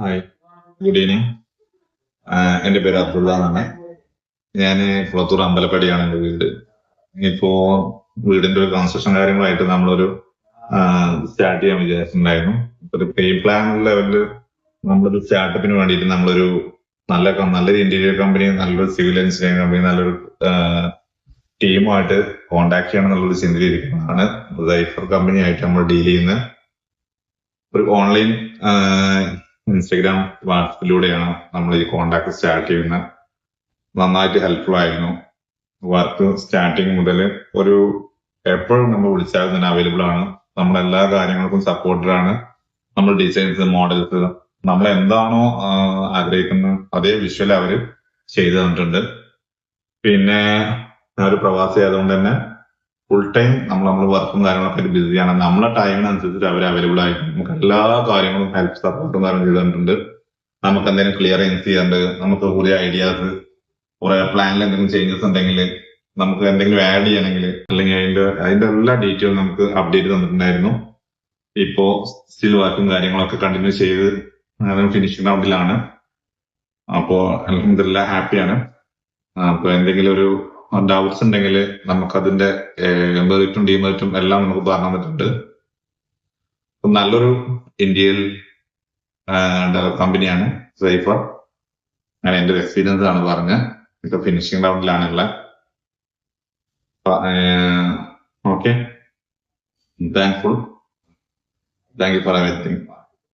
Hi good evening എന്റെ പേര് അബ്ദുള്ള എന്നാണ്. ഞാൻ കുളത്തൂർ അമ്പലപ്പടിയാണ് എന്റെ വീട്. ഇപ്പോ വീടിന്റെ ഒരു കൺസ്ട്രക്ഷൻ കാര്യങ്ങളായിട്ട് നമ്മളൊരു സ്റ്റാർട്ട് ചെയ്യാൻ വിചാരിച്ചിട്ടുണ്ടായിരുന്നു. ഒരു പ്രീ പ്ലാൻ ലെവലിൽ നമ്മളൊരു സ്റ്റാർട്ടപ്പിന് വേണ്ടിയിട്ട് നമ്മളൊരു നല്ല നല്ലൊരു ഇന്റീരിയർ കമ്പനി നല്ലൊരു സിവിൽ എഞ്ചിനീയറിംഗ് കമ്പനി നല്ലൊരു ടീമുമായിട്ട് കോണ്ടാക്ട് ചെയ്യണം എന്നുള്ളൊരു ചിന്തയിലിരിക്കുന്നതാണ്. സൈഫർ കമ്പനിയായിട്ട് നമ്മൾ ഡീൽ ചെയ്യുന്ന ഒരു ഓൺലൈൻ ഇൻസ്റ്റഗ്രാം വാട്സപ്പിലൂടെയാണ് നമ്മൾ ഈ കോണ്ടാക്ട് സ്റ്റാർട്ട് ചെയ്യുന്നത് നന്നായിട്ട് ഹെൽപ്ഫുൾ ആയിരുന്നു. വർക്ക് സ്റ്റാർട്ടിങ് മുതൽ ഒരു എപ്പോഴും നമ്മൾ വിളിച്ചാലും തന്നെ അവൈലബിൾ ആണ്. നമ്മൾ എല്ലാ കാര്യങ്ങൾക്കും സപ്പോർട്ടഡ് ആണ്. നമ്മൾ ഡിസൈൻസ് മോഡൽസ് നമ്മൾ എന്താണോ ആഗ്രഹിക്കുന്നത് അതേ വിഷ്വൽ അവർ ചെയ്തു തന്നിട്ടുണ്ട്. പിന്നെ ഒരു പ്രവാസി ആയതുകൊണ്ട് തന്നെ ഫുൾ ടൈം നമ്മൾ നമ്മൾ വർക്കും കാര്യങ്ങളൊക്കെ ആയിട്ട് ബിസിയാണ് നമ്മളെ ടൈമിനനുസരിച്ചിട്ട് അവർ അവൈലബിൾ ആയിട്ട് നമുക്ക് എല്ലാ കാര്യങ്ങളും ഹെൽപ്പ് സപ്പോർട്ടും കാര്യം ചെയ്തിട്ടുണ്ട് നമുക്ക് എന്തെങ്കിലും ക്ലിയറൻസ് ചെയ്യാണ്ട് നമുക്ക് കുറെ ഐഡിയാസ് കുറെ പ്ലാനിൽ എന്തെങ്കിലും ചേഞ്ചസ് ഉണ്ടെങ്കിൽ നമുക്ക് എന്തെങ്കിലും ആഡ് ചെയ്യണമെങ്കിൽ അല്ലെങ്കിൽ അതിന്റെ അതിന്റെ എല്ലാ ഡീറ്റെയിലും നമുക്ക് അപ്ഡേറ്റ് തന്നിട്ടുണ്ടായിരുന്നു. ഇപ്പോ സ്റ്റിൽ വർക്കും കാര്യങ്ങളൊക്കെ കണ്ടിന്യൂ ചെയ്ത് ഫിനിഷിംഗ് റൗണ്ടിലാണ് അപ്പോ അലഹമില്ല ഹാപ്പിയാണ് അപ്പൊ എന്തെങ്കിലും ഒരു ഡൗട്ട്സ് ഉണ്ടെങ്കിൽ നമുക്ക് അതിന്റെ മെറിറ്റും ഡിമെറിറ്റും എല്ലാം നമുക്ക് തന്നിട്ടുണ്ട്. അപ്പൊ നല്ലൊരു ഇന്ത്യയിൽ കമ്പനിയാണ് സേഫർ ഞാൻ എന്റെ ഒരു എക്സ്പീരിയൻസ് ആണ് പറഞ്ഞത് ഇപ്പൊ ഫിനിഷിംഗ് റൗണ്ടിലാണ് ഉള്ളത് okay thankful thank you for everything